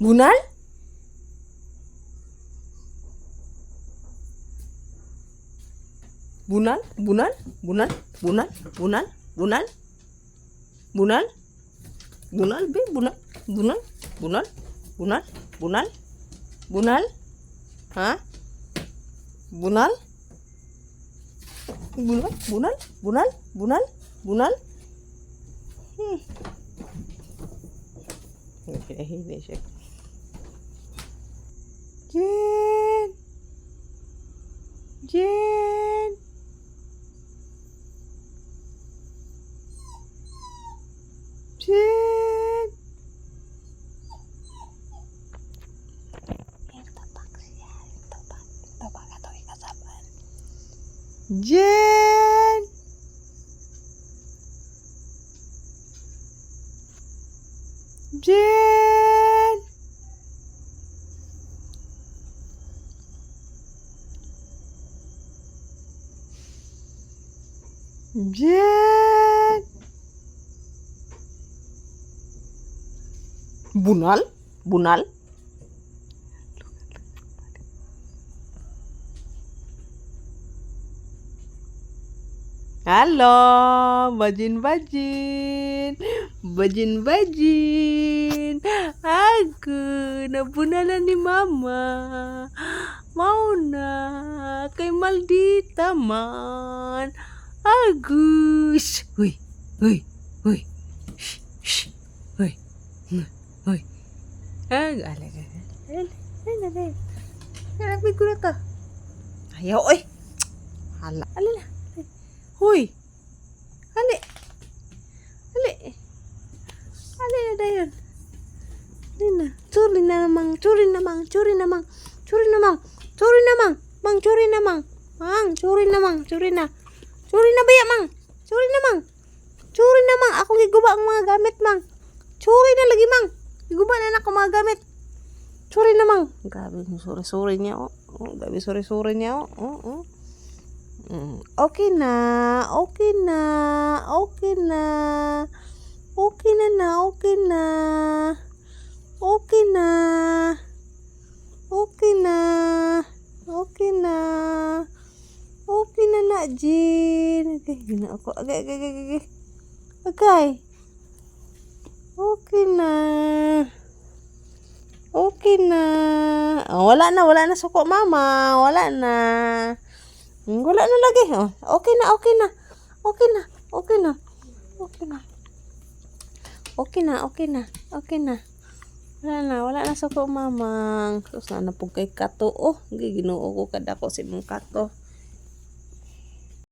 Bunlar Bunal, bunal, bunal, bunal, bunal, bunal, bunal, bunal be, bunal, bunal, bunal, bunal, bunal, bunal, हाँ, bunal, bunal, bunal, bunal, bunal, bunal, Yine iyileşecek. Jen, Jen. Atau. Jin. Jen! Jen! Bunal? Bunal? Halo, bajin-bajin. Bajin-bajin! Ako, nabunalan ni Mama. Mauna, kay Maldita man. Agus! Uy, uy, uy. Shh, shh, uy, uy. Ag, alag, alag, alag, alag. Alag, may gulat ah. Ayaw, uy. Hala, alala. Uy. Dayon. Ali na. Churi na namang, churi namang, churi namang, churi namang, churi namang, mang, churi namang, mang, churi namang, churi na. Churi na baya, mang. Churi namang. Churi namang. Ako giguba ang mga gamit, mang. Churi na lagi, mang. Giguba na ako mga gamit. Churi namang. Gabi, suri-suri niya, oh. oh gabi, suri-suri niya, oh. Oh, oh. Mm, Okay na, okay na, okay na, okay na na, okay na, okay na, okay na, okay na, okay na na, Jin. Okay, gina ako. Agay, agay, agay, agay. Agay. Okay na. Okay na. Oh, wala na, wala na suko, mama. Wala na. Hmm, Wala na lagi. Oh, okay na, okay na. Okay na, okay na. Okay na. Okay na, okay na. Wala na, wala na sa ko mamang. Sus na na po kay kato. Oh, giginoo ko kada ko si mong kato.